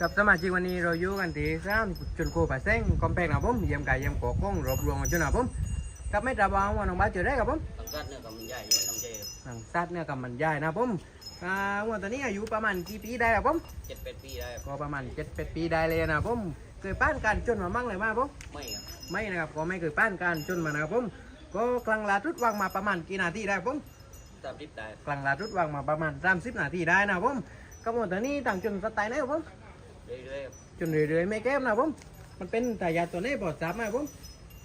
กับสมาชิกวันนี้เราอยู่กันที่สนามชนโคป่าแซงกำแพงนะครับผมเยี่ยมกายเยี่ยมกอกล้องรวบรวมกันจนนะครับผมกับไม่ตราบางวันน้องบ้าเจอได้ครับผมทางการเนี่ยกับมันใหญ่ยังทำใจหนังสัตว์เนี่ยกับมันใหญ่นะครับผมอ่าวันตอนนี้อายุประมาณกี่ปีได้ครับผมเจ็ดแปดปีได้ครับก็ประมาณเจ็ดแปดปีได้เลยนะครับผมเคยป้านการจนมามั่งเลยมาผมไม่ครับไม่นะครับก็ไม่เคยป้านการจนมานะครับผม ก็กลางลาทุดวางมาประมาณกี่นาทีได้ครับผมตามทิปได้กลางลาทุดวางมาประมาณ30นาทีได้นะครับผมกับวันตอนนี้ต่างจนสไตล์ไหนครับผมเรื่อยๆครับจนเรื่อยๆไม่แก้มนะครับผมมันเป็นทายาทตัวไหนบอดสามนะครับผม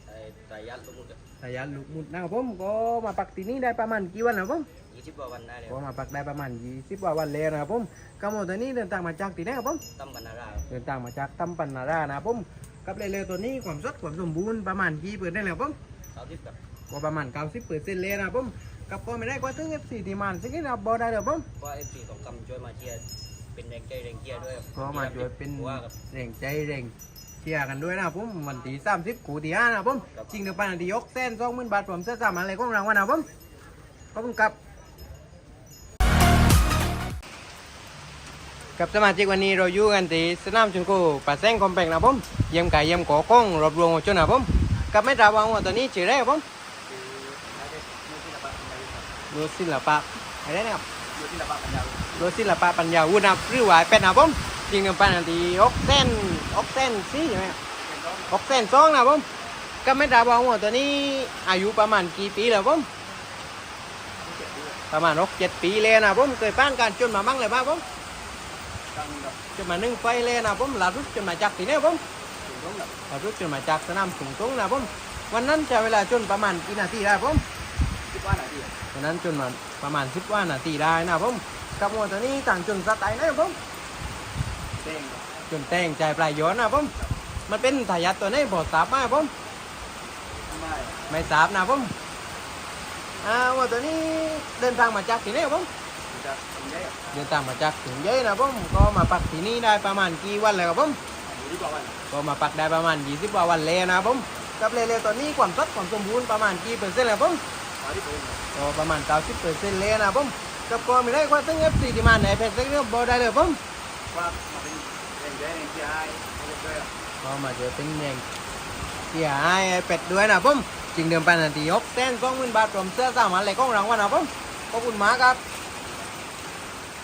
ไอ้สายยัดลงมุดทายาทลูกหมุดนะครับผมก็มาปักที่นี่ได้ประมาณกี่วันนะครับผมยี่สิบกว่าวันได้เลยก็มาปักได้ประมาณ20กว่าวันแล้วนะครับผมกับวันตอนนี้เดินทางมาจากที่ไหนครับผมตั้มบรรณาราเดินทางมาจากตำปันนารานะครับผมกับเร็วๆตัวนี้ความสดความสมบูรณ์ประมาณกี่เปอร์เซ็นต์แล้วครับผมสามทิปกับ ก็ประมาณ90เปอร์เซ็นต์เลยนะครับผมกับก็ไม่ได้ก็ถึง F4 ที่มันสิ่งที่เราบอได้เลยครับผมว่าเอฟซีของกำช่วยมาเชียร์เป็นแรงใจแรงเชียร์ด้วยครับก็มาช่วยเป็นว่ากับแรงใจแรงเชียร์กันด้วยนะครับผมวันที่30กูที่ห้านะครับผมครับจริงเดือนปันที่ยกเส้นสองหมื่นบาทผมเสื้อสามอะไรของรางวัลนะครับผมขอบคุณครับกับสมาชิกวันนี้เราอยู่กันที่สนามชนโกป่าแซงคอมแพงนะครับผมเยี่ยมไก่เยี่ยมกอกล้องรวบรวมชนนะครับผมกับไม่ตราบางว่าตอนนี้ชื่ออะไรครับผม รถศิลปะอะไรนะครับรถศิลปะปัญญารถศิลปะปัญญาวุฒินะครับหรือว่าเป็นนะครับผมจริงๆเป็นอันที่ออกเส้นออกเส้นสี่ใช่ไหมครับออกเส้นสองนะครับผมก็ไม่ทราบว่าหัวตัวนี้อายุประมาณกี่ปีแล้วผมประมาณหกเจ็ดปีเลยนะครับผมเคยป้านการจนมามั่งเลยบ้างผมจนมานึ่งไฟเลยนะครับผมลารุดจนมาจากที่ไหนครับผมลารุดจนมาจากสนามสูงตรงนะครับผมวันนั้นใช้เวลาจนประมาณกี่นาทีได้ครับผมคิดว่าไหน ดีวันนั้นจนมาประมาณสิบว่านาทีได้นะผมกับวัวตัวนี้ต่างจนสไตล์นะผมจนแต่งใจปลายย้อนนะผมมันเป็นทายาทตัวนี้บอดสาบมากผมไม่ไม่ทราบนะผมอ่าวัวตัวนี้เดินทางมาจากที่ไหนผมเดินทางมาจากถึงเยอะนะผมก็มาปักที่นี่ได้ประมาณกี่วันแล้วครับผมก็มาปักได้ประมาณ 20กว่าวันแล้วนะผมกับเร็วๆตัวนี้ความสดความสมบูรณ์ประมาณกี่เปอร์เซ็นต์แล้วผม มาที่ผมก็ประมาณ90เปอร์เซ็นต์เลยนะครับผมกับก็ไม่ได้ว่าตั้ง F4 ที่มาไหนเพชรเซ็กเรื่องบอได้เลยครับผมว่ามาเป็นแรงใจแรงเชียร์ให้ด้วยก็มาเจอเป็นแรงเสียหายไอ้เป็ดด้วยนะผมจริงเดิมไปนาทียกเส้นสองหมื่นบาทผมเสื้อสามอันเลยก็รางวัลนะผมขอบคุณมากครับ